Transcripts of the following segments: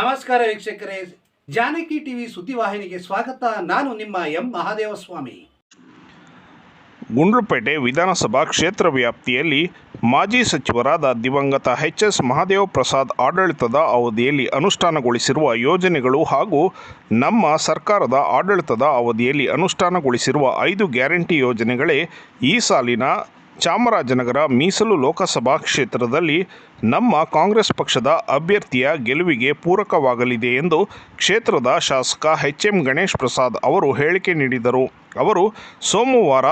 ನಮಸ್ಕಾರ ವೀಕ್ಷಕರೇ. ಜಾನಕಿ ಟಿವಿ ಸುದ್ದಿವಾಹಿನಿಗೆ ಸ್ವಾಗತ. ನಾನು ನಿಮ್ಮ ಎಂ ಮಹಾದೇವಸ್ವಾಮಿ. ಗುಂಡ್ಲುಪೇಟೆ ವಿಧಾನಸಭಾ ಕ್ಷೇತ್ರ ವ್ಯಾಪ್ತಿಯಲ್ಲಿ ಮಾಜಿ ಸಚಿವರಾದ ದಿವಂಗತ ಎಚ್ ಎಸ್ ಮಹಾದೇವ ಪ್ರಸಾದ್ ಆಡಳಿತದ ಅವಧಿಯಲ್ಲಿ ಅನುಷ್ಠಾನಗೊಳಿಸಿರುವ ಯೋಜನೆಗಳು ಹಾಗೂ ನಮ್ಮ ಸರ್ಕಾರದ ಆಡಳಿತದ ಅವಧಿಯಲ್ಲಿ ಅನುಷ್ಠಾನಗೊಳಿಸಿರುವ ಐದು ಗ್ಯಾರಂಟಿ ಯೋಜನೆಗಳೇ ಈ ಸಾಲಿನ ಚಾಮರಾಜನಗರ ಮೀಸಲು ಲೋಕಸಭಾ ಕ್ಷೇತ್ರದಲ್ಲಿ ನಮ್ಮ ಕಾಂಗ್ರೆಸ್ ಪಕ್ಷದ ಅಭ್ಯರ್ಥಿಯ ಗೆಲುವಿಗೆ ಪೂರಕವಾಗಲಿದೆ ಎಂದು ಕ್ಷೇತ್ರದ ಶಾಸಕ ಎಚ್ ಎಂ ಗಣೇಶ್ ಪ್ರಸಾದ್ ಅವರು ಹೇಳಿಕೆ ನೀಡಿದರು. ಅವರು ಸೋಮವಾರ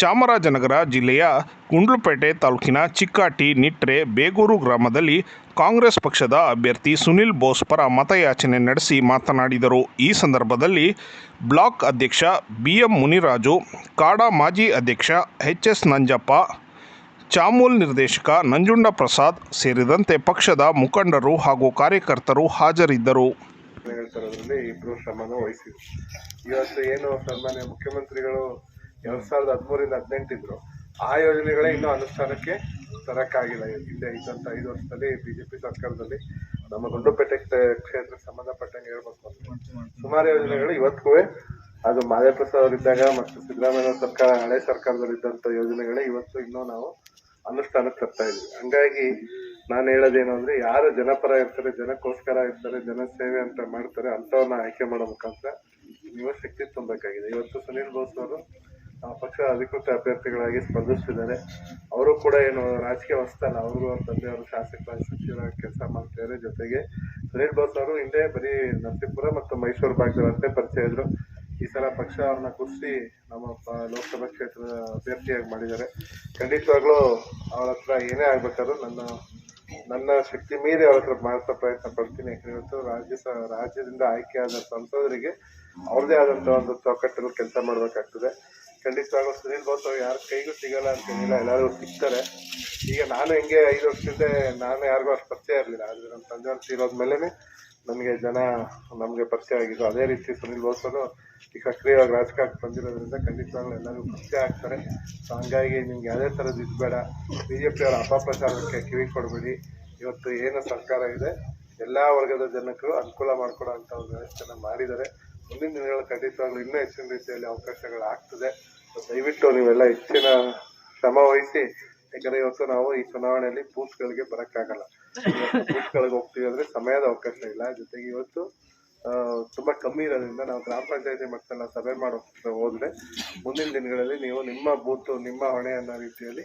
ಚಾಮರಾಜನಗರ ಜಿಲ್ಲೆಯ ಗುಂಡ್ಲುಪೇಟೆ ತಾಲೂಕಿನ ಚಿಕ್ಕಾಟಿ ನಿಟ್ರೆ ಬೇಗೂರು ಗ್ರಾಮದಲ್ಲಿ ಕಾಂಗ್ರೆಸ್ ಪಕ್ಷದ ಅಭ್ಯರ್ಥಿ ಸುನಿಲ್ ಬೋಸ್ ಪರ ಮತಯಾಚನೆ ನಡೆಸಿ ಮಾತನಾಡಿದರು. ಈ ಸಂದರ್ಭದಲ್ಲಿ ಬ್ಲಾಕ್ ಅಧ್ಯಕ್ಷ ಬಿ ಎಂ ಮುನಿರಾಜು, ಕಾಡಾ ಮಾಜಿ ಅಧ್ಯಕ್ಷ ಎಚ್ ಎಸ್ ನಂಜಪ್ಪ, ಚಾಮೂಲ್ ನಿರ್ದೇಶಕ ನಂಜುಂಡ ಪ್ರಸಾದ್ ಸೇರಿದಂತೆ ಪಕ್ಷದ ಮುಖಂಡರು ಹಾಗೂ ಕಾರ್ಯಕರ್ತರು ಹಾಜರಿದ್ದರು. ಇಬ್ರು ಶ್ರಮನ ವಹಿಸಿದ್ರು ಇವತ್ತು ಏನು ಸನ್ಮಾನ್ಯ ಮುಖ್ಯಮಂತ್ರಿಗಳು ಎರಡ್ ಸಾವಿರದ ಹದಿಮೂರಿಂದ ಹದಿನೆಂಟಿದ್ರು. ಆ ಯೋಜನೆಗಳೇ ಇನ್ನೂ ಅನುಷ್ಠಾನಕ್ಕೆ ತರಕ್ಕಾಗಿಲ್ಲ ಹಿಂದೆ ಇದ್ದಂತ ಐದು ವರ್ಷದಲ್ಲಿ ಬಿಜೆಪಿ ಸರ್ಕಾರದಲ್ಲಿ ನಮ್ಮ ಗುಂಡುಪೇಟೆ ಕ್ಷೇತ್ರ ಸಂಬಂಧಪಟ್ಟಂಗೆ ಹೇಳ್ಬೇಕು ಸುಮಾರು ಯೋಜನೆಗಳು ಇವತ್ತಿಗೂ ಅದು ಮಾದೇಪ್ರಸಾದ್ ಅವರಿದ್ದಾಗ ಮತ್ತು ಸಿದ್ದರಾಮಯ್ಯ ಸರ್ಕಾರ, ಹಳೆ ಸರ್ಕಾರದಲ್ಲಿ ಇದ್ದಂತ ಯೋಜನೆಗಳೇ ಇವತ್ತು ಇನ್ನೂ ನಾವು ಅನುಷ್ಠಾನಕ್ಕೆ ತರ್ತಾ ಇದ್ವಿ ಹಂಗಾಗಿ ನಾನು ಹೇಳೋದೇನು ಅಂದ್ರೆ, ಯಾರು ಜನಪರ ಇರ್ತಾರೆ, ಜನಕ್ಕೋಸ್ಕರ ಇರ್ತಾರೆ ಜನ ಸೇವೆ ಅಂತ ಮಾಡ್ತಾರೆ, ಅಂಥವ್ರನ್ನ ಆಯ್ಕೆ ಮಾಡೋ ಮುಖಾಂತರ ನೀವು ಶಕ್ತಿ ತುಂಬಬೇಕಾಗಿದೆ. ಇವತ್ತು ಸುನೀಲ್ ಬೋಸ್ ಅವರು ನಮ್ಮ ಪಕ್ಷದ ಅಧಿಕೃತ ಅಭ್ಯರ್ಥಿಗಳಾಗಿ ಸ್ಪರ್ಧಿಸ್ತಿದ್ದಾರೆ ಅವರು ಕೂಡ ಏನು ರಾಜಕೀಯ ಹೊಸ್ತಲ್ಲ, ಅವರು ಅವ್ರ ತಂದೆಯವರು ಶಾಸಕ ಸಚಿವರಾಗಿ ಕೆಲಸ ಮಾಡ್ತಿದ್ದಾರೆ ಜೊತೆಗೆ. ಸುನೀಲ್ ಬೋಸ್ ಅವರು ಹಿಂದೆ ಬರೀ ನರಸೀಪುರ ಮತ್ತು ಮೈಸೂರು ಭಾಗದವರಂತೆ ಪರಿಚಯ ಇದ್ರು. ಈ ಸಲ ಪಕ್ಷ ಅವ್ರನ್ನ ಕುರಿಸಿ ನಮ್ಮ ಲೋಕಸಭಾ ಕ್ಷೇತ್ರದ ಅಭ್ಯರ್ಥಿಯಾಗಿ ಮಾಡಿದ್ದಾರೆ. ಖಂಡಿತವಾಗ್ಲೂ ಅವ್ರ ಹತ್ರ ಏನೇ ಆಗ್ಬೇಕಾದ್ರೂ ನನ್ನ ನನ್ನ ಶಕ್ತಿ ಮೀರಿ ಅವ್ರ ಹತ್ರ ಮಾಡ್ತಾ ಪ್ರಯತ್ನ ಪಡ್ತೀನಿ. ಯಾಕಂದ್ರೆ ಇವತ್ತು ರಾಜ್ಯ ರಾಜ್ಯದಿಂದ ಆಯ್ಕೆಯಾದ ಸಂಸದರಿಗೆ ಅವ್ರದೇ ಆದಂಥ ಒಂದು ಚೌಕಟ್ಟಲ್ಲಿ ಕೆಲಸ ಮಾಡಬೇಕಾಗ್ತದೆ. ಖಂಡಿತವಾಗ್ಲೂ ಸುನೀಲ್ ಬೋಸ್ ಅವ್ರು ಯಾರ ಕೈಗೂ ಸಿಗಲ್ಲ ಅಂತೇನಿಲ್ಲ ಎಲ್ಲರೂ ಸಿಗ್ತಾರೆ. ಈಗ ನಾನು ಹೆಂಗೆ ಐದು ವರ್ಷದಿಂದ ನಾನು ಯಾರಿಗೂ ಅಷ್ಟು ಪರಿಚಯ ಇರಲಿಲ್ಲ. ಆದರೆ ನಮ್ಮ ತಂದೆಯವ್ರು ಮೇಲೇ ನನಗೆ ಜನ ನಮಗೆ ಪರಿಚಯ ಆಗಿದ್ದು. ಅದೇ ರೀತಿ ಸುನೀಲ್ ಬೋಸ್ ಅವರು ಈ ಸಕ್ರಿಯವಾಗಿ ರಾಜಕಾರಣಕ್ಕೆ ಬಂದಿರೋದ್ರಿಂದ ಖಂಡಿತವಾಗ್ಲೂ ಎಲ್ಲರಿಗೂ ಪರಿಚಯ ಆಗ್ತಾರೆ. ಸೊ ಹಂಗಾಗಿ ನಿಮ್ಗೆ ಯಾವುದೇ ಥರದ್ದು ಇದು ಬೇಡ. ಬಿ ಜೆ ಅಪಪ್ರಚಾರಕ್ಕೆ ಕಿವಿ ಕೊಡಬೇಡಿ. ಇವತ್ತು ಏನು ಸರ್ಕಾರ ಇದೆ, ಎಲ್ಲ ವರ್ಗದ ಜನಕ್ಕೂ ಅನುಕೂಲ ಮಾಡಿಕೊಡೋ ಅಂಥ ಒಂದು ವ್ಯವಸ್ಥೆನ ಮಾಡಿದ್ದಾರೆ. ಮುಂದಿನ ದಿನಗಳು ಖಂಡಿತವಾಗ್ಲೂ ಇನ್ನೂ ಹೆಚ್ಚಿನ ರೀತಿಯಲ್ಲಿ ಅವಕಾಶಗಳು ಆಗ್ತದೆ. ಸೊ ದಯವಿಟ್ಟು ನೀವೆಲ್ಲ ಹೆಚ್ಚಿನ ಶ್ರಮ ವಹಿಸಿ, ಯಾಕಂದ್ರೆ ಇವತ್ತು ನಾವು ಈ ಚುನಾವಣೆಯಲ್ಲಿ ಬೂತ್ಗಳಿಗೆ ಬರೋಕ್ಕಾಗಲ್ಲ. ಬೂತ್ಗಳಿಗೆ ಹೋಗ್ತೀವಿ ಅಂದ್ರೆ ಸಮಯದ ಅವಕಾಶ ಇಲ್ಲ. ಜೊತೆಗೆ ಇವತ್ತು ತುಂಬಾ ಕಮ್ಮಿ ಇರೋದ್ರಿಂದ ನಾವು ಗ್ರಾಮ ಪಂಚಾಯತಿ ಮಟ್ಟದಲ್ಲಿ ಸಭೆ ಮಾಡೋ ಹೋದ್ರೆ ಮುಂದಿನ ದಿನಗಳಲ್ಲಿ ನೀವು ನಿಮ್ಮ ಬೂತ್ ನಿಮ್ಮ ಹೊಣೆ ಅನ್ನೋ ರೀತಿಯಲ್ಲಿ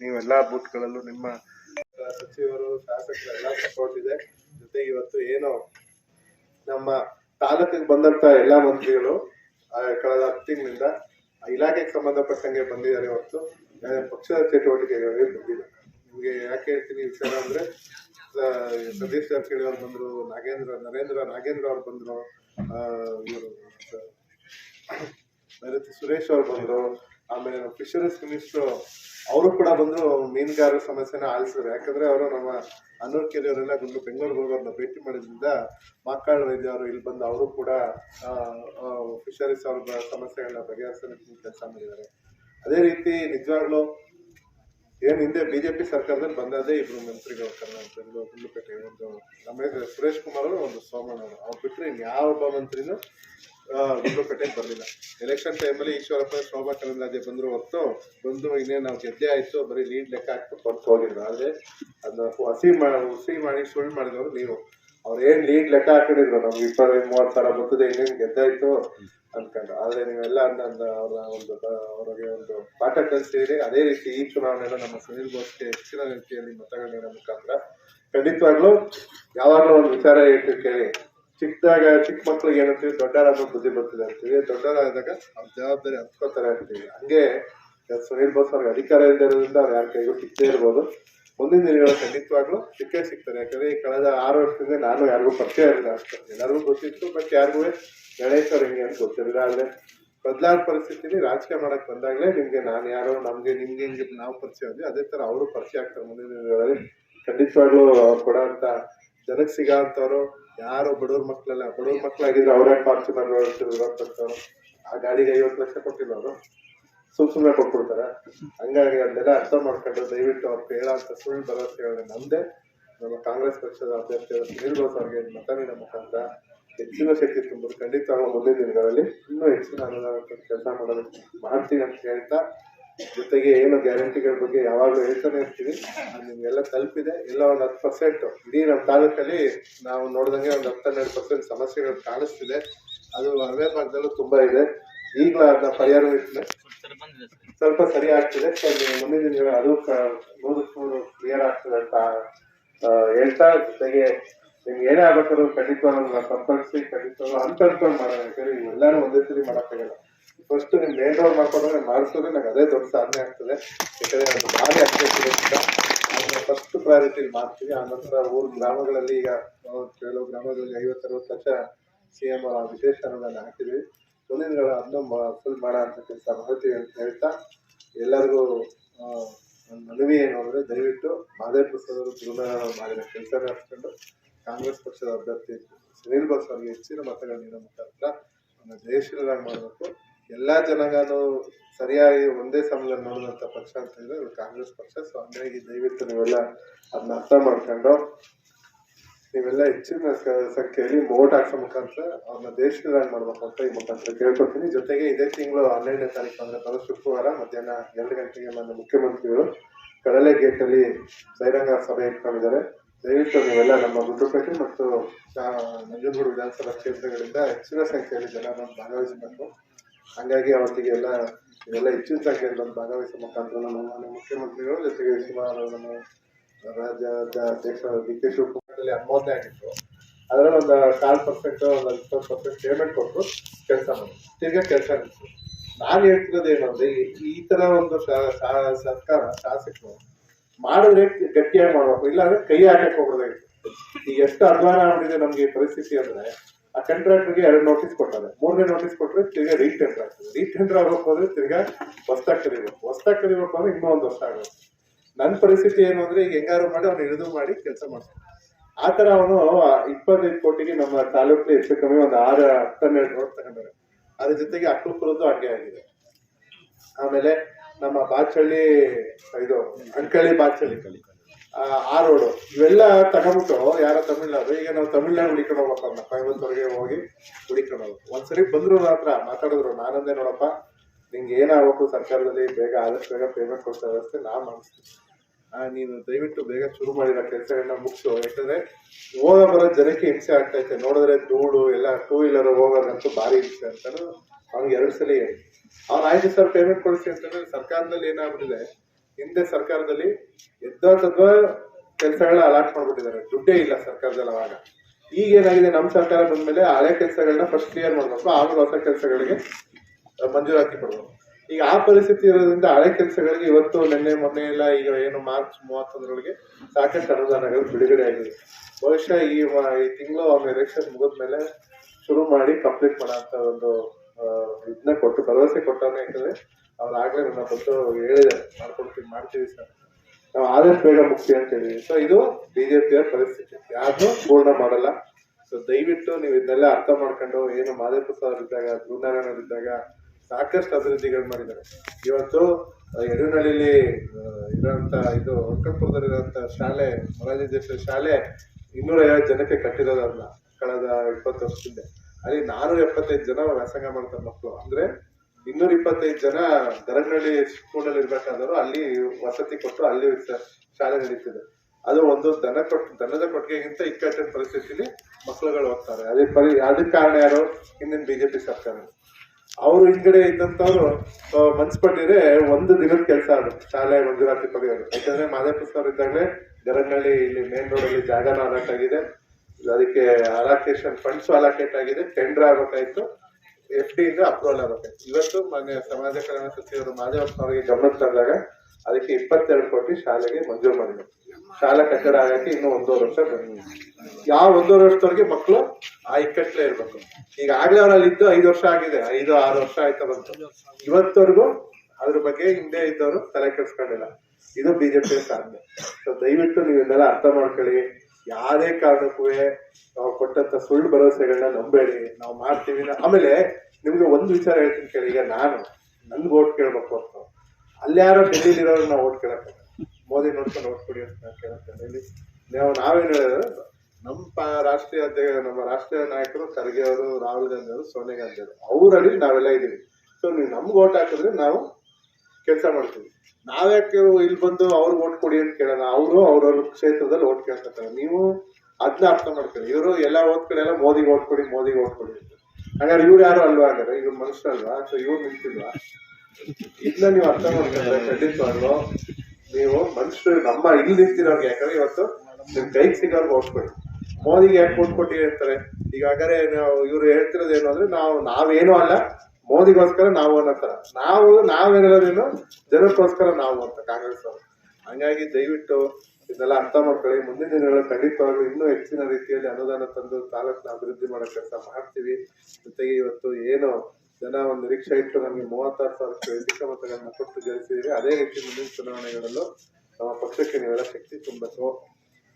ನೀವೆಲ್ಲ ಬೂತ್ಗಳಲ್ಲೂ ನಿಮ್ಮ ಸಚಿವರು ಶಾಸಕರು ಎಲ್ಲ ಸಪೋರ್ಟ್ ಇದೆ. ಜೊತೆಗೆ ಇವತ್ತು ಏನು ನಮ್ಮ ತಾಲೂಕಿಗೆ ಬಂದಂತ ಎಲ್ಲಾ ಮಂತ್ರಿಗಳು ಕಳೆದ ಹತ್ತು ತಿಂಗಳಿಂದ ಇಲಾಖೆಗೆ ಸಂಬಂಧಪಟ್ಟಂಗೆ ಬಂದಿದ್ದಾರೆ ಹೊರತು ಪಕ್ಷದ ಚಟುವಟಿಕೆಗಳಿಗೆ ಬಂದಿಲ್ಲ. ನಿಮಗೆ ಯಾಕೆ ಹೇಳ್ತೀನಿ ವಿಚಾರ ಅಂದ್ರೆ ಸತೀಶ್ ಜಾರಕಿಹೊಳಿ ಅವ್ರು ಬಂದ್ರು, ನಾಗೇಂದ್ರ, ನರೇಂದ್ರ, ನಾಗೇಂದ್ರ ಅವ್ರು ಬಂದ್ರು ಇವರು ಸುರೇಶ್ ಅವ್ರು ಬಂದ್ರು, ಆಮೇಲೆ ಫಿಶರೀಸ್ ಮಿನಿಸ್ಟರ್ ಅವರು ಕೂಡ ಬಂದು ಮೀನುಗಾರರ ಸಮಸ್ಯೆನ ಆಲಿಸಿದ್ರು. ಯಾಕಂದ್ರೆ ಅವರು ನಮ್ಮ ಅನೂರ್ ಕೆರೆಯವರೆಲ್ಲ ಬಂದು ಬೆಂಗಳೂರಿಗೆ ಹೋಗೋರ್ನ ಭೇಟಿ ಮಾಡಿದ್ರಿಂದ ಮಕ್ಕಳ ವೈದ್ಯ ಅವರು ಇಲ್ಲಿ ಬಂದು ಅವರು ಕೂಡ ಫಿಶರೀಸ್ ಅವ್ರ ಸಮಸ್ಯೆಗಳನ್ನ ಬಗೆಹರಿಸಲು ಕೆಲಸ ಮಾಡಿದ್ದಾರೆ. ಅದೇ ರೀತಿ ನಿಜವಾಗ್ಲೂ ಏನು ಹಿಂದೆ ಬಿಜೆಪಿ ಸರ್ಕಾರದಲ್ಲಿ ಬಂದದೇ ಇಬ್ಬರು ಮಂತ್ರಿಗಳು ಕರ್ನಾಟಕದಲ್ಲಿ ಗುಂಡ್ಲುಪೇಟೆ ಒಂದು ನಮ್ಮ ಸುರೇಶ್ ಕುಮಾರ್ ಅವರು, ಒಂದು ಸೋಮಣ್ಣ ಅವರು. ಅವ್ರು ಬಿಟ್ರೆ ಇನ್ಯಾವೊಬ್ಬ ಮಂತ್ರಿನೂ ಗುಂಡ್ಲುಪೇಟೆಗೆ ಬರಲಿಲ್ಲ. ಎಲೆಕ್ಷನ್ ಟೈಮಲ್ಲಿ ಈಶ್ವರಪ್ಪ, ಶೋಭಾ ಕರಂದ್ಲಾಜೆ ಬಂದ್ರು ಹೊತ್ತು ಬಂದು ಇನ್ನೇ ನಾವು ಗೆದ್ದೆ ಆಯ್ತು, ಬರೀ ಲೀಡ್ ಲೆಕ್ಕ ಹಾಕ್ಬಿಟ್ಟು ಹೊರತು ಹೋಗಿದ್ರು. ಆದರೆ ಅದನ್ನ ಹಸಿ ಮಾಡಿ ಹುಸಿ ಮಾಡಿ, ಸುಳ್ಳು ಮಾಡಿದವರು ನೀವು. ಅವ್ರು ಏನು ಲೀಡ್ ಲೆಕ್ಕ ಹಾಕಿದ್ರು? ನಮ್ಗೆ ಇಪ್ಪತ್ತೈದು, ಮೂವತ್ತು ಸಾವಿರ ಬರ್ತದೆ ಇನ್ನೇನು ಗೆದ್ದಾಯ್ತು ಅನ್ಕೊಂಡು ಆದರೆ ನೀವೆಲ್ಲ ಅಂದ ಅವರ ಒಂದು, ಅವರಿಗೆ ಒಂದು ಪಾಠ ಕಲಿಸ್ತೀರಿ ಅದೇ ರೀತಿ ಈ ಚುನಾವಣೆಯನ್ನು ನಮ್ಮ ಸುನೀಲ್ ಬೋಸ್ಗೆ ಹೆಚ್ಚಿನ ರೀತಿಯಲ್ಲಿ ಮತಗಳ ಮುಖಾಂತರ ಖಂಡಿತವಾಗ್ಲೂ ಯಾವಾಗಲೂ ಒಂದು ವಿಚಾರ ಹೇಳ್ತೀವಿ ಕೇಳಿ. ಚಿಕ್ಕದಾಗ ಚಿಕ್ಕ ಮಕ್ಳಿಗೆ ಏನಂತೀವಿ? ದೊಡ್ಡರಾದ ಬುದ್ಧಿ ಬರ್ತಿದೆ ಅಂತೀವಿ. ದೊಡ್ಡರಾದಾಗ ಅವ್ರ ಜವಾಬ್ದಾರಿ ಹಂಚ್ಕೋತಾರೆ ಅಂತೀವಿ. ಹಂಗೆ ಸುನೀಲ್ ಬೋಸ್ ಅವ್ರಿಗೆ ಅಧಿಕಾರ ಇರೋದ್ರಿಂದ ಅವ್ರು ಯಾರ ಕೈಗೂ ಸಿಕ್ಕೇ ಇರ್ಬೋದು. ಮುಂದಿನ ದಿನಗಳು ಖಂಡಿತವಾಗ್ಲೂ ಸಿಕ್ಕೇ ಸಿಗ್ತಾರೆ. ಯಾಕಂದ್ರೆ ಈ ಕಳೆದ ಆರು ವರ್ಷದಿಂದ ನಾನು ಯಾರಿಗೂ ಪರಿಚಯ ಇರಲಿಲ್ಲ ಅಷ್ಟೇ. ಎಲ್ಲರಿಗೂ ಗೊತ್ತಿತ್ತು ಬಟ್ ಯಾರಿಗೂ ಗಣೇಶ್ ಅವ್ರು ಹೆಂಗೆ ಅಂತ ಗೊತ್ತಿರಲಿಲ್ಲ ಆದ್ರೆ ಬದಲಾದ ಪರಿಸ್ಥಿತಿಲಿ ರಾಜಕೀಯ ಮಾಡಕ್ ಬಂದಾಗಲೇ ನಿಮ್ಗೆ ನಾನು ಯಾರೋ, ನಮ್ಗೆ ನಿಮ್ಗೆ ಹಿಂಗೆ ನಾವು ಪರಿಚಯ ಆದ್ವಿ ಅದೇ ತರ ಅವರು ಪರಿಚಯ ಆಗ್ತಾರೆ ಮುಂದಿನ ದಿನಗಳಲ್ಲಿ. ಖಂಡಿತವಾಗ್ಲೂ ಅವ್ರು ಕೊಡೋಂತ ಜನಕ್ಕೆ ಸಿಗೋ ಅಂಥವ್ರು ಯಾರು ಬಡವ್ರ ಮಕ್ಕಳೆಲ್ಲ ಬಡವ್ರ ಮಕ್ಕಳಾಗಿದ್ರೆ ಅವರೇ ಫಾರ್ಚುನರ್ ಇರೋಂಥವ್ರು ಆ ಗಾಡಿಗೆ ಐವತ್ತು ಲಕ್ಷ ಕೊಟ್ಟಿಲ್ಲ ಅವರು. ಸುಮ್ ಸುಮ್ಮನೆ ಕೊಟ್ಬಿಡ್ತಾರೆ. ಹಂಗಾಗಿ ಅದನ್ನೆಲ್ಲ ಅರ್ಥ ಮಾಡ್ಕೊಂಡು ದಯವಿಟ್ಟು ಅವ್ರು ಹೇಳೋಂಥ ಸುಳ್ಳು ಭರವಸೆಗಳನ್ನ ನಂದೆ ನಮ್ಮ ಕಾಂಗ್ರೆಸ್ ಪಕ್ಷದ ಅಭ್ಯರ್ಥಿ ಸುನೀಲ್ ಬೋಸ್ ಅವರಿಗೆ ಮತ ನೀಡೋ ಮುಖಾಂತರ ಹೆಚ್ಚಿನ ಶಕ್ತಿ ತುಂಬುದು ಖಂಡಿತವಾಗ ಮುಂದಿನ ದಿನಗಳಲ್ಲಿ ಇನ್ನೂ ಹೆಚ್ಚಿನ ಅನುದಾನ ಕೆಲಸ ಮಾಡೋದು ಮಾಡ್ತೀವಿ ಅಂತ ಹೇಳ್ತಾ ಜೊತೆಗೆ ಏನು ಗ್ಯಾರಂಟಿಗಳ ಬಗ್ಗೆ ಯಾವಾಗಲೂ ಹೇಳ್ತಾನೆ ಇರ್ತೀವಿ. ನಿಮ್ಗೆಲ್ಲ ತಲುಪಿದೆ. ಎಲ್ಲ ಒಂದು ಹತ್ತು ಪರ್ಸೆಂಟ್ ಇಡೀ ನಮ್ಮ ತಾಲೂಕಲ್ಲಿ ನಾವು ನೋಡಿದಂಗೆ ಒಂದು ಹತ್ತು ಹನ್ನೆರಡು ಪರ್ಸೆಂಟ್ ಸಮಸ್ಯೆಗಳು ಕಾಣಿಸ್ತಿದೆ. ಅದು ಅವೇ ಭಾಗದಲ್ಲೂ ತುಂಬಾ ಇದೆ. ಈಗಲೂ ಅದನ್ನ ಪರಿಹಾರ ಸ್ವಲ್ಪ ಸರಿ ಆಗ್ತಿದೆ. ಮುಂದಿನ ದಿನಗಳು ಅದು ನೂರಕ್ಕೆ ನೂರು ಕ್ಲಿಯರ್ ಆಗ್ತದೆ ಅಂತ ಹೇಳ್ತಾ ಜೊತೆಗೆ ನಿಮ್ಗೆ ಏನೇ ಆಗ್ಬೇಕಾದ್ರೂ ಖಂಡಿತವಾಗ್ಲೂ ಸಂಪರ್ಕಿಸಿ ಖಂಡಿತವಾಗ್ಲೂ ಅನ್ಕನ್ಫರ್ಮ್ ಮಾಡೋಣ ಯಾಕಂದ್ರೆ ಎಲ್ಲರೂ ಒಂದೇ ಸರಿ ಮಾಡೋಕ್ಕಾಗಲ್ಲ. ಫಸ್ಟ್ ನಿಮ್ ಮೇನ್ ರೋಡ್ ಮಾಡ್ಕೊಂಡ್ರೆ ಮಾಡಿಸಿದ್ರೆ ನಂಗೆ ಅದೇ ದೊಡ್ಡ ಸಾಧನೆ ಆಗ್ತದೆ. ಯಾಕಂದ್ರೆ ಅದು ಭಾರಿ ಆಗ್ತಿರೋದ್ರಿಂದ ಅದನ್ನ ಫಸ್ಟ್ ಪ್ರಯಾರಿಟಿ ಮಾಡ್ತೀವಿ. ಆ ನಂತರ ಊರು ಗ್ರಾಮಗಳಲ್ಲಿ ಈಗ ಕೆಲವು ಗ್ರಾಮಗಳಲ್ಲಿ ಐವತ್ತು ಅರವತ್ತು ಲಕ್ಷ ಸಿ ಎಂ ವಿಶೇಷ ಅನುದಾನ ಹಾಕಿದ್ವಿ. ಮುಂದಿನಗಳ ದಿನಗಳು ಅದನ್ನು ಫುಲ್ ಮಾಡೋ ಅಂತ ಕೆಲಸ ಮಾಡ್ತೀವಿ ಅಂತ ಹೇಳ್ತಾ ಎಲ್ಲರಿಗೂ ಮನವಿ ಏನು ಅಂದರೆ ದಯವಿಟ್ಟು ಮಾದೇ ಪ್ರಸಾದ್ ಅವರು ಗುರುನಾರಾಯಣ ಮಾಡಿದ ಕೆಲಸ ನಡೆಸ್ಕೊಂಡು ಕಾಂಗ್ರೆಸ್ ಪಕ್ಷದ ಅಭ್ಯರ್ಥಿ ಸುನೀಲ್ ಬಾಸ್ ಅವರಿಗೆ ಹೆಚ್ಚಿನ ಮತಗಳನ್ನು ನೀಡೋ ಮುಖಾಂತರ ಜಯಶೀಲರಾಗಿ ಮಾಡಬೇಕು. ಎಲ್ಲ ಜನಗಳು ಸರಿಯಾಗಿ ಒಂದೇ ಸಮಯದಲ್ಲಿ ನೋಡಿದಂಥ ಪಕ್ಷ ಅಂತ ಹೇಳಿದ್ರೆ ಅದು ಕಾಂಗ್ರೆಸ್ ಪಕ್ಷ. ಸೊ ಹಂಗಾಗಿ ದಯವಿಟ್ಟು ನೀವೆಲ್ಲ ಅದನ್ನ ಅರ್ಥ ಮಾಡ್ಕೊಂಡು, ನೀವೆಲ್ಲ ಹೆಚ್ಚಿನ ಸಂಖ್ಯೆಯಲ್ಲಿ ವೋಟ್ ಹಾಕ್ಸೋ ಮುಖಾಂತರ ಅವ್ರನ್ನ ದೇಶದಾಗ ಮಾಡ್ಬೇಕು ಅಂತ ಈ ಮುಖಾಂತರ ಕೇಳ್ಕೊತೀನಿ ಜೊತೆಗೆ ಇದೇ ತಿಂಗಳು ಹನ್ನೆರಡನೇ ತಾರೀಕು ಅಂದ್ರೆ ಬರೋ ಶುಕ್ರವಾರ ಮಧ್ಯಾಹ್ನ ಎರಡು ಗಂಟೆಗೆ ನನ್ನ ಮುಖ್ಯಮಂತ್ರಿಗಳು ಕಡಲೆ ಗೇಟಲ್ಲಿ ಬಹಿರಂಗ ಸಭೆ ಇಟ್ಕೊಂಡಿದ್ದಾರೆ. ದಯವಿಟ್ಟು ನೀವೆಲ್ಲ ನಮ್ಮ ಗುಡ್ಡಪೇಟೆ ಮತ್ತು ನಂಜನಗೂಡು ವಿಧಾನಸಭಾ ಕ್ಷೇತ್ರಗಳಿಂದ ಹೆಚ್ಚಿನ ಸಂಖ್ಯೆಯಲ್ಲಿ ಜನರನ್ನು ಭಾಗವಹಿಸಬೇಕು. ಹಂಗಾಗಿ ಅವತ್ತಿಗೆ ಎಲ್ಲ ಎಲ್ಲ ಹೆಚ್ಚಿನ ಸಂಖ್ಯೆಯಲ್ಲಿ ಭಾಗವಹಿಸುವ ಮುಖಾಂತರ ನಮ್ಮ ಮಾನ್ಯ ಮುಖ್ಯಮಂತ್ರಿಗಳು ಜೊತೆಗೆ ಸುಮಾರು ನಮ್ಮ ರಾಜ್ಯದ ಅಧ್ಯಕ್ಷ ಡಿ ಕೆ ಶಿವಕುಮಾರ್ ಅನುಮೋದನೆ ಆಗಿತ್ತು. ಅದರಲ್ಲಿ ಒಂದು ಕಾಲ್ ಪರ್ಸೆಂಟ್ ಒಂದು ಇಪ್ಪತ್ತು ಪರ್ಸೆಂಟ್ ಪೇಮೆಂಟ್ ಕೊಟ್ಟು ಕೆಲಸ ಮಾಡಿ ತಿರ್ಗಾ ಕೆಲಸ ಆಗಿತ್ತು ನಾನು ಹೇಳ್ತಿರೋದು ಏನು ಅಂದ್ರೆ, ಈ- ತರ ಒಂದು ಸರ್ಕಾರ, ಶಾಸಕರು ಮಾಡಿದ್ರೆ ಗಟ್ಟಿಯಾಗಿ ಮಾಡ್ಬೇಕು. ಇಲ್ಲಾಂದ್ರೆ ಕೈ ಹಾಕಕ್ಕೆ ಹೋಗ್ಬೋದಾಗಿತ್ತು ಈಗ ಎಷ್ಟು ಅಧ್ವಾನ ಆಗ್ಬಿಟ್ಟಿದೆ ನಮ್ಗೆ ಪರಿಸ್ಥಿತಿ ಅಂದ್ರೆ ಆ ಕಾಂಟ್ರಾಕ್ಟರ್ಗೆ ಎರಡು ನೋಟಿಸ್ ಕೊಟ್ಟಾರೆ. ಮೂರನೇ ನೋಟಿಸ್ ಕೊಟ್ಟರೆ ತಿರ್ಗಾ ರೀಟೆಂಡರ್ ಆಗ್ತದೆ. ರೀಟೆಂಡರ್ ಆಗ್ಬೇಕು ಹೋದ್ರೆ ತಿರ್ಗಾ ಹೊಸ್ದಾಗಿ ಕರಿಬೇಕು. ಹೊಸ್ದಾಗಿ ಕರಿಬೇಕು ಅಂದ್ರೆ ಇನ್ನೂ ಒಂದು ವರ್ಷ ಆಗುತ್ತೆ. ನನ್ನ ಪರಿಸ್ಥಿತಿ ಏನು ಅಂದ್ರೆ ಈಗ ಹೆಂಗಾರು ಮಾಡಿ ಅವ್ನು ಹಿಡಿದು ಮಾಡಿ ಕೆಲಸ ಮಾಡ್ತಾನೆ. ಆ ತರ ಅವನು ಇಪ್ಪತ್ತೈದು ಕೋಟಿಗೆ ನಮ್ಮ ತಾಲೂಕಲ್ಲಿ ಹೆಚ್ಚು ಕಮ್ಮಿ ಒಂದು ಆರು ಹತ್ತನ್ನೆರಡು ರೋಡ್ ತಗೊಂಡಾರೆ ಅದ್ರ ಜೊತೆಗೆ ಅಕ್ಕಲಪುರದ್ದು ಹಂಗೆ ಆಗಿದೆ. ಆಮೇಲೆ ನಮ್ಮ ಬಾಚಳ್ಳಿ ಇದು ಅಂಕಳಿ ಬಾಚಳ್ಳಿ ಆ, ಆ ರೋಡು ಇವೆಲ್ಲ ತಗೊಂಡ್ಬಿಟ್ಟು ಯಾರೋ ತಮಿಳ್ನಾಡು, ಈಗ ನಾವು ತಮಿಳ್ನಾಡು ಹುಡಿಕೊಂಡು ಹೋಗ್ಬೇಕಲ್ಲ ಅವ್ರನ್ನ ಕೊಯಮತ್ತೂರಿಗೆ ಹೋಗಿ ಹುಡಿಕೊಂಡು ಹೋಗ್ಬೇಕು. ಒಂದ್ಸರಿ ಬಂದ್ರು ಹತ್ರ ಮಾತಾಡಿದ್ರು, ನಾನಂದೇ ನೋಡಪ್ಪ, ನಿಂಗೆ ಏನಾಗಬೇಕು ಸರ್ಕಾರದಲ್ಲಿ, ಬೇಗ ಆದಷ್ಟು ಬೇಗ ಪೇಮೆಂಟ್ ಕೊಡ್ತಾ ವ್ಯವಸ್ಥೆ ನಾ ಮಾಡಿಸ್ತೀನಿ. ನೀನು ದಯವಿಟ್ಟು ಬೇಗ ಶುರು ಮಾಡಿರೋ ಕೆಲಸಗಳನ್ನ ಮುಗಿಸು. ಯಾಕಂದ್ರೆ ಹೋಗ ಬರೋ ಜನಕ್ಕೆ ಹಿಂಸೆ ಆಗ್ತೈತೆ ನೋಡಿದ್ರೆ ಧೂಳು, ಎಲ್ಲ ಟೂ ವೀಲರ್ ಹೋಗೋದಂತೂ ಭಾರಿ ಹಿಂಸೆ ಅಂತಾನು ಅವ್ನಿಗೆ ಎರಡು ಸಲ ಹೇಳಿ ಅವ್ನು ಆಯ್ತು ಸರ್ ಪೇಮೆಂಟ್ ಕೊಡಿಸಿ ಅಂತಂದ್ರೆ ಸರ್ಕಾರದಲ್ಲಿ ಏನಾಗ್ಬಿಟ್ಟಿದೆ ಹಿಂದೆ ಸರ್ಕಾರದಲ್ಲಿ ಎದ್ದ ಕೆಲಸಗಳನ್ನ ಅಲಾಟ್ ಮಾಡ್ಬಿಟ್ಟಿದ್ದಾರೆ. ದುಡ್ಡೇ ಇಲ್ಲ ಸರ್ಕಾರದಲ್ಲಿ ಅವಾಗ. ಈಗ ಏನಾಗಿದೆ? ನಮ್ಮ ಸರ್ಕಾರ ಬಂದ್ಮೇಲೆ ಹಳೆ ಕೆಲಸಗಳನ್ನ ಫಸ್ಟ್ ಕ್ಲಿಯರ್ ಮಾಡಬೇಕು. ಆಮೇಲೆ ಹೊಸ ಕೆಲಸಗಳಿಗೆ ಮಂಜೂರಾತಿ ಕೊಡಬೇಕು. ಈಗ ಆ ಪರಿಸ್ಥಿತಿ ಇರೋದ್ರಿಂದ ಹಳೆ ಕೆಲಸಗಳಿಗೆ ಇವತ್ತು, ನಿನ್ನೆ, ಮೊನ್ನೆ ಇಲ್ಲ ಈಗ ಏನು ಮಾರ್ಚ್ ಮೂವತ್ತೊಂದರೊಳಗೆ ಸಾಕಷ್ಟು ಅನುದಾನಗಳು ಬಿಡುಗಡೆ ಆಗಿದೆ. ಬಹುಶಃ ಈ ಈ ತಿಂಗಳು ಅವ್ರ ಎಲೆಕ್ಷನ್ ಮುಗಿದ್ಮೇಲೆ ಶುರು ಮಾಡಿ ಕಂಪ್ಲೀಟ್ ಮಾಡೋ ಒಂದು ಇದನ್ನ ಕೊಟ್ಟು ಭರವಸೆ ಕೊಟ್ಟವನೇ ಯಾಕಂದ್ರೆ ಅವ್ರು ಆಗ್ಲೇ ನನ್ನ ಬಂದು ಹೇಳಿದ್ದಾರೆ ಮಾಡ್ಕೊಡ್ತೀವಿ ಮಾಡ್ತೀವಿ ಸರ್. ನಾವು ಆದಷ್ಟು ಬೇಗ ಮುಕ್ತಿ ಅಂತ ಹೇಳಿದ್ವಿ ಸೊ ಇದು ಬಿಜೆಪಿಯ ಪರಿಸ್ಥಿತಿ. ಯಾರನ್ನೂ ಪೂರ್ಣ ಮಾಡಲ್ಲ. ಸೊ ದಯವಿಟ್ಟು ನೀವು ಇದನ್ನೆಲ್ಲ ಅರ್ಥ ಮಾಡ್ಕೊಂಡು ಏನು ಮಾದೇಪ ಸರ್ ಇದ್ದಾಗ ಅವ್ರು ಇದ್ದಾಗ ಸಾಕಷ್ಟು ಅಭಿವೃದ್ಧಿಗಳು ಮಾಡಿದ್ದಾರೆ. ಇವತ್ತು ಯಡೂನಳ್ಳಿಲಿ ಆ, ಇರೋಂಥ ಇದು ಅಂಕಲ್ಪುರದಲ್ಲಿರೋಂಥ ಶಾಲೆ ಮೊರಾರ್ಜಿ ಶಾಲೆ ಇನ್ನೂರ ಐವತ್ತು ಜನಕ್ಕೆ ಕಟ್ಟಿರೋದಲ್ಲ ಕಳೆದ ಇಪ್ಪತ್ತು ವರ್ಷದಿಂದ. ಅಲ್ಲಿ ನಾನೂರ ಎಪ್ಪತ್ತೈದು ಜನ ವ್ಯಾಸಂಗ ಮಾಡ್ತಾರೆ ಮಕ್ಕಳು. ಅಂದ್ರೆ ಇನ್ನೂರ ಇಪ್ಪತ್ತೈದು ಜನ ದರಂಗಳ್ಳಿ ಸ್ಕೂಲಲ್ಲಿ ಇರ್ಬೇಕಾದವರು ಅಲ್ಲಿ ವಸತಿ ಕೊಟ್ಟು ಅಲ್ಲಿ ಶಾಲೆ ನಡೀತಿದೆ. ಅದು ಒಂದು ದನ ಕೊಟ್ಟು ದನದ ಕೊಟ್ಟಿಗೆಗಿಂತ ಇಕ್ಕಟ್ಟಿನ ಪರಿಸ್ಥಿತಿಲಿ ಮಕ್ಕಳುಗಳು ಹೋಗ್ತಾರೆ. ಅದೇ ಪರಿ ಅದಕ್ಕೆ ಕಾರಣ ಯಾರು? ಹಿಂದಿನ ಬಿಜೆಪಿ ಸರ್ಕಾರ. ಅವರು ಹಿಂದ್ಗಡೆ ಇದ್ದಂಥವ್ರು ಮನ್ಸ್ಪಟ್ಟಿದ್ರೆ ಮನ್ಸ್ ಪಟ್ಟಿದ್ರೆ ಒಂದು ದಿನದ ಕೆಲಸ ಅದು, ಶಾಲೆ ಮಂಜೂರಾತಿ ಪಡೆಯೋದು. ಯಾಕಂದ್ರೆ ಮಾದೇಪುರ ಇದ್ದಾಗಲೇ ದರಂಗಳ್ಳಿ ಇಲ್ಲಿ ಮೇನ್ ರೋಡ್ ಅಲ್ಲಿ ಜಾಗನ ಅಲಾಟ್ ಆಗಿದೆ. ಅದಕ್ಕೆ ಅಲಾಕೇಶನ್ ಫಂಡ್ಸ್ ಅಲಾಕೇಟ್ ಆಗಿದೆ. ಟೆಂಡರ್ ಆಗಬೇಕಾಯ್ತು. ಎಫ್ ಡಿ ಇಂದ ಅಪ್ರೂವಲ್ ಆಗುತ್ತೆ. ಇವತ್ತು ಮಾನ್ಯ ಸಮಾಜ ಕಲ್ಯಾಣ ಸಚಿವರು ಮಾದೇವಪ್ಪ ಅವರಿಗೆ ಗಮನ ತಂದಾಗ ಅದಕ್ಕೆ ಇಪ್ಪತ್ತೆರಡು ಕೋಟಿ ಶಾಲೆಗೆ ಮಂಜೂರು ಮಾಡಿದ್ರು. ಶಾಲಾ ಕಟ್ಟಡ ಆಗಕ್ಕೆ ಇನ್ನೂ ಒಂದೂವರೆ ವರ್ಷ ಬಂದಿದೆ. ಯಾವ ಒಂದೂವರೆ ವರ್ಷದವರೆಗೆ ಮಕ್ಕಳು ಆ ಇಕ್ಕಟ್ಟಲೇ ಇರ್ಬೇಕು. ಈಗ ಆಗ್ಲೇ ಅವರಲ್ಲಿ ಇದ್ದು ಐದು ವರ್ಷ ಆಗಿದೆ. ಐದು, ಆರು ವರ್ಷ ಆಯ್ತಾ ಬಂತು. ಇವತ್ತವರೆಗೂ ಅದ್ರ ಬಗ್ಗೆ ಹಿಂದೆ ಇದ್ದವರು ತಲೆ ಕೆಡಿಸ್ಕೊಂಡಿಲ್ಲ. ಇದು ಬಿಜೆಪಿ ಸಾಧನೆ ಸೊ ದಯವಿಟ್ಟು ನೀವು ಇದೆಲ್ಲ ಅರ್ಥ ಮಾಡ್ಕೊಳ್ಳಿ. ಯಾವುದೇ ಕಾರಣಕ್ಕೂ ನಾವು ಕೊಟ್ಟಂತ ಸುಳ್ಳು ಭರವಸೆಗಳನ್ನ ನಂಬೇಡಿ, ನಾವು ಮಾಡ್ತೀವಿ ಆಮೇಲೆ ನಿಮ್ಗೆ ಒಂದು ವಿಚಾರ ಹೇಳ್ತೀನಿ ಕೇಳಿ, ಈಗ ನಾನು ನನ್ಗೆ ಓಟ್ ಕೇಳ್ಬೇಕು ಅಂತ. ಅಲ್ಲಿ ಯಾರೋ ಡೆಲ್ಲಿ ನಾವು ಓಟ್ ಕೇಳಕ್ಕೆ ಮೋದಿ ನೋಡ್ಕೊಂಡು ಓಟ್ ಕೊಡಿ ಅಂತ ನಾನು ಡೆಲ್ಲಿ ನಾವು ನಾವೇನು ಹೇಳಿದ್ರೆ ನಮ್ಮ ರಾಷ್ಟ್ರೀಯ ಅಧ್ಯಕ್ಷ ನಮ್ಮ ರಾಷ್ಟ್ರೀಯ ನಾಯಕರು ಖರ್ಗೆ ಅವರು, ರಾಹುಲ್ ಗಾಂಧಿ ಅವರು, ಸೋನಿಯಾ ಗಾಂಧಿ ಅವರು ಅವರಲ್ಲಿ ನಾವೆಲ್ಲ ಇದ್ದೀವಿ. ಸೊ ನೀವು ನಮ್ಗೆ ಓಟ್ ಹಾಕಿದ್ರೆ ನಾವು ಕೆಲಸ ಮಾಡ್ತೀವಿ. ನಾವ್ಯಾಕೆ ಇಲ್ಲಿ ಬಂದು ಅವ್ರಿಗೆ ಓಟ್ ಕೊಡಿ ಅಂತ ಕೇಳೋಣ. ಅವರು ಅವ್ರವ್ರ ಕ್ಷೇತ್ರದಲ್ಲಿ ಓಟ್ ಕೇಳ್ತಾರೆ ನೀವು ಅದನ್ನ ಅರ್ಥ ಮಾಡ್ಕೊಳ್ಳಿ. ಇವರು ಎಲ್ಲ ಓದ್ ಕಡೆ, ಎಲ್ಲ ಮೋದಿಗೆ ಓಟ್ ಕೊಡಿ, ಮೋದಿಗೆ ಓಟ್ ಕೊಡಿ ಹಾಗಾದ್ರೆ ಇವ್ರು ಯಾರು ಅಲ್ವಾ ಹಾಗಾದ್ರೆ? ಇವ್ರು ಮನುಷ್ಯರಲ್ವಾ? ಅಥವಾ ಇವ್ರು ನಿಂತಿಲ್ವಾ? ಇದನ್ನ ನೀವು ಅರ್ಥ ಮಾಡ್ಕೊಂಡ್ರೆ ಖಂಡಿತವಾಗ್ಲು ನೀವು ಮನುಷ್ಯರು ನಮ್ಮ ಇಲ್ಲಿ ನಿಂತಿರೋರ್ಗೆ ಯಾಕಂದ್ರೆ ಇವತ್ತು ನಿಮ್ ಕೈಗೆ ಸಿಗೋರ್ಗೆ ಓಟ್ ಕೊಡಿ. ಮೋದಿಗೆ ಯಾಕೆ ಓಟ್ ಅಂತಾರೆ? ಈಗ ಹಾಗಾದ್ರೆ ನಾವು ಇವ್ರು ಹೇಳ್ತಿರೋದು ಏನು ಅಂದ್ರೆ ನಾವು ನಾವೇನೂ ಅಲ್ಲ ಮೋದಿಗೋಸ್ಕರ ನಾವು ಅನ್ನೋ ನಾವು ನಾವೇನಿರೋದೇನು ಜನಕ್ಕೋಸ್ಕರ ನಾವು ಅಂತ ಕಾಂಗ್ರೆಸ್ ಅವರು. ಹಂಗಾಗಿ ದಯವಿಟ್ಟು ಇದನ್ನೆಲ್ಲ ಅರ್ಥ ಮಾಡ್ಕೊಳ್ಳಿ. ಮುಂದಿನ ದಿನಗಳಲ್ಲಿ ಖಂಡಿತವಾಗ್ಲೂ ಇನ್ನೂ ಹೆಚ್ಚಿನ ರೀತಿಯಲ್ಲಿ ಅನುದಾನ ತಂದು ತಾಲೂಕನ್ನ ಅಭಿವೃದ್ಧಿ ಮಾಡೋ ಕೆಲಸ ಮಾಡ್ತೀವಿ. ಜೊತೆಗೆ ಇವತ್ತು ಏನು ಜನ ಒಂದು ನಿರೀಕ್ಷೆ ಇಟ್ಟು ನಮಗೆ ಮೂವತ್ತಾರು ಸಾವಿರ ವೈದಿಕ ಮತಗಳನ್ನ ಕೊಟ್ಟು ಗೆಲ್ಲಿಸಿದೀವಿ ಅದೇ ರೀತಿ ಮುಂದಿನ ಚುನಾವಣೆಗಳಲ್ಲೂ ನಮ್ಮ ಪಕ್ಷಕ್ಕೆ ನೀವೆಲ್ಲ ಶಕ್ತಿ ತುಂಬಬೇಕು.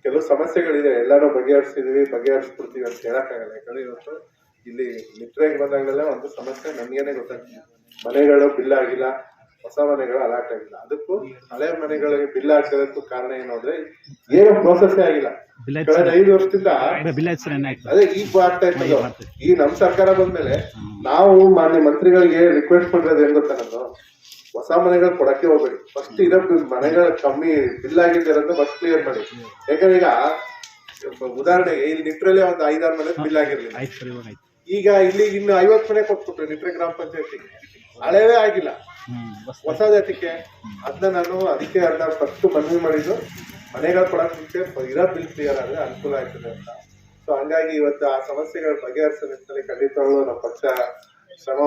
ಕೆಲವು ಸಮಸ್ಯೆಗಳಿದೆ. ಎಲ್ಲಾನು ಬಗೆಹರಿಸಿದೀವಿ ಬಗೆಹರಿಸ್ಬಿಡ್ತೀವಿ ಅಂತ ಹೇಳಕ್ಕಾಗಲ್ಲ. ಯಾಕಂದ್ರೆ ಇವತ್ತು ಇಲ್ಲಿ ಮಿತ್ರಗೆ ಬಂದಾಗಲೆಲ್ಲ ಒಂದು ಸಮಸ್ಯೆ ನಮಗೇನೆ ಗೊತ್ತಾಗ್ತದೆ. ಮನೆಗಳು ಬಿಲ್ ಆಗಿಲ್ಲ ಹೊಸ ಮನೆಗಳು ಅಲಾಟ್ ಆಗಿಲ್ಲ. ಅದಕ್ಕೂ ಹಳೆ ಮನೆಗಳಿಗೆ ಬಿಲ್ ಹಾಕೋದಕ್ಕೂ ಕಾರಣ ಏನು ಅಂದ್ರೆ ಏನು ಪ್ರೋಸೆಸ್ ಆಗಿಲ್ಲ. ಕಳೆದ ಐದು ವರ್ಷದಿಂದ ಅದೇ ಈಗ ಆಗ್ತಾ ಇತ್ತು ಈ ನಮ್ ಸರ್ಕಾರ ಬಂದ್ಮೇಲೆ ನಾವು ಮಾನ್ಯ ಮಂತ್ರಿಗಳಿಗೆ ರಿಕ್ವೆಸ್ಟ್ ಮಾಡಿರೋದು ಏನ್ ಗೊತ್ತಾ ನಾನು ಹೊಸ ಮನೆಗಳು ಕೊಡಕ್ಕೆ ಹೋಗ್ಬೇಡಿ. ಫಸ್ಟ್ ಇರೋ ಬಿಲ್- ಮನೆಗಳ ಕಮ್ಮಿ ಬಿಲ್ ಆಗಿದ್ದಿರೋದನ್ನ ಫಸ್ಟ್ ಕ್ಲಿಯರ್ ಮಾಡಿ. ಯಾಕಂದ್ರೆ ಈಗ ಉದಾಹರಣೆಗೆ ಇಲ್ಲಿ ನಿಟ್ರಲ್ಲಿ ಒಂದು ಐದಾರು ಮನೆ ಬಿಲ್ ಆಗಿರ್ಲಿಲ್ಲ. ಈಗ ಇಲ್ಲಿ ಇನ್ನು ಐವತ್ತು ಮನೆ ಕೊಟ್ಬಿಟ್ರು ನಿಟ್ರೆ ಗ್ರಾಮ ಪಂಚಾಯತಿಗೆ ಹಳೇವೇ ಆಗಿಲ್ಲ. ಹೊಸದಕ್ಕೆ ಅದನ್ನ ನಾನು ಅದಕ್ಕೆ ಅದನ್ನ ಫಸ್ಟ್ ಮನವಿ ಮಾಡಿದ್ದು. ಮನೆಗಳು ಕೊಡಕ್ ಮುಂಚೆ ಇರೋ ಬಿಲ್ ಕ್ಲಿಯರ್ ಆದ್ರೆ ಅನುಕೂಲ ಆಗ್ತದೆ ಅಂತ. ಸೊ ಹಂಗಾಗಿ ಇವತ್ತು ಆ ಸಮಸ್ಯೆಗಳು ಬಗೆಹರಿಸೋ ನಿಟ್ಟಿನಲ್ಲಿ ಖಂಡಿತವಾಗ್ಲೂ ನಮ್ಮ ಪಕ್ಷ ಶ್ರಮ